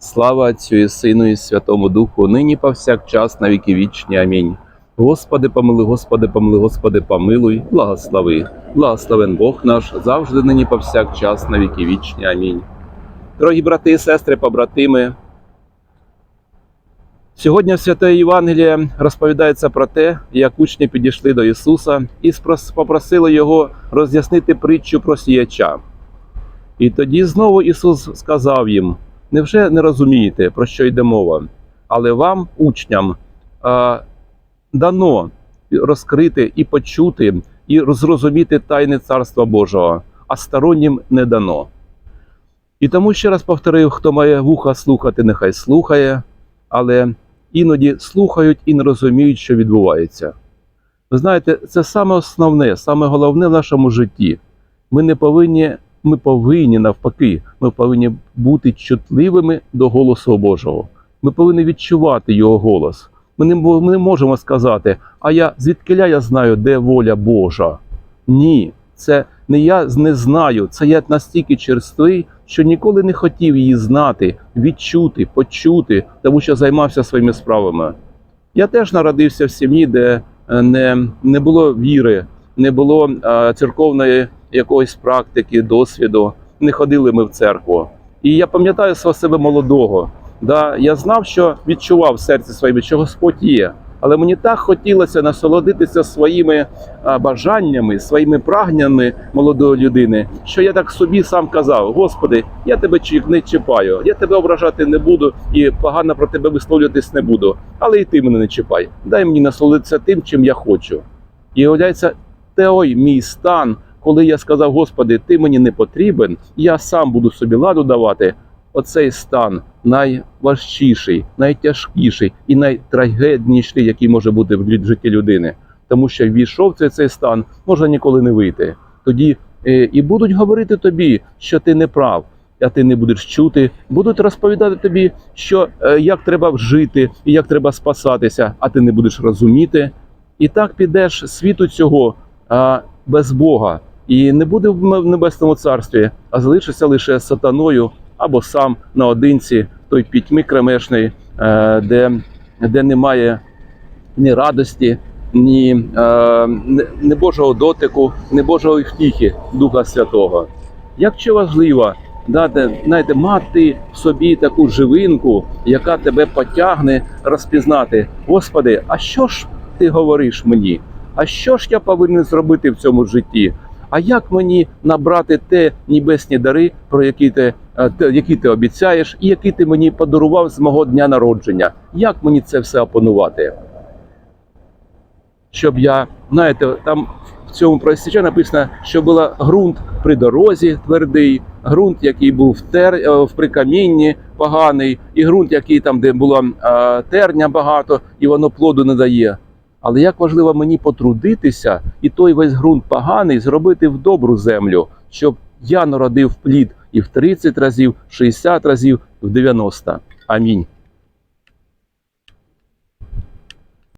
Слава Отцю і Сину і Святому Духу, нині повсякчас на віки вічні. Амінь. Господи, помилуй, Господи, помилуй, Господи, помилуй, благослови. Благословен Бог наш, завжди нині повсякчас на віки вічні. Амінь. Дорогі брати і сестри, побратими. Сьогодні в Святе Євангеліє розповідається про те, як учні підійшли до Ісуса і попросили Його роз'яснити притчу про сіяча. І тоді знову Ісус сказав їм: Невже не розумієте, про що йде мова? Але вам, учням, дано розкрити і почути, і зрозуміти тайни Царства Божого, а стороннім не дано. І тому ще раз повторюю, хто має вуха слухати, нехай слухає, але іноді слухають і не розуміють, що відбувається. Ви знаєте, це саме основне, саме головне в нашому житті. Ми не повинні ми повинні навпаки, ми повинні бути чутливими до голосу Божого. Ми повинні відчувати його голос. Ми не, ми не можемо сказати, а я звідкиля я знаю, де воля Божа. Ні, це не я не знаю. Це я настільки черствий, що ніколи не хотів її знати, відчути, почути, тому що займався своїми справами. Я теж народився в сім'ї, де е, не, не було віри, не було е, церковної якоїсь практики, досвіду. Не ходили ми в церкву. І я пам'ятаю свого себе молодого. Да, я знав, що відчував в серці своєму, що Господь є. Але мені так хотілося насолодитися своїми бажаннями, своїми прагненнями молодої людини, що я так собі сам казав: Господи, я тебе не чіпаю, я тебе ображати не буду і погано про тебе висловлюватись не буду. Але і ти мене не чіпай. Дай мені насолодитися тим, чим я хочу. І являється той мій стан, коли я сказав: Господи, ти мені не потрібен, я сам буду собі ладу давати. Оцей стан найважчіший, найтяжкіший і найтрагедніший, який може бути в житті людини. Тому що війшов цей, цей стан, може ніколи не вийти. Тоді е, і будуть говорити тобі, що ти не прав, а ти не будеш чути. Будуть розповідати тобі, що е, як треба жити і як треба спасатися, а ти не будеш розуміти. І так підеш світу цього а, без Бога, і не буде в небесному царстві, а залишишся лише сатаною або сам наодинці, той пітьмі кремешний, е, де, де немає ні радості, ні, е, ні Божого дотику, ні Божої втіхи Духа Святого. Як чи важливо дати, знаєте, мати в собі таку живинку, яка тебе потягне розпізнати, Господи, а що ж ти говориш мені? А що ж я повинен зробити в цьому житті? А як мені набрати те небесні дари, про які ти, е, які ти обіцяєш, і які ти мені подарував з мого дня народження? Як мені це все опанувати? Щоб я, знаєте, там в цьому просіча написано, що був ґрунт при дорозі твердий, ґрунт, який був в, тер, е, в прикамінні поганий, і ґрунт, який там, де було е, терня багато, і воно плоду не дає. Але як важливо мені потрудитися і той весь ґрунт поганий зробити в добру землю, щоб я народив плід і в 30 разів, 60 разів, в 90. Амінь.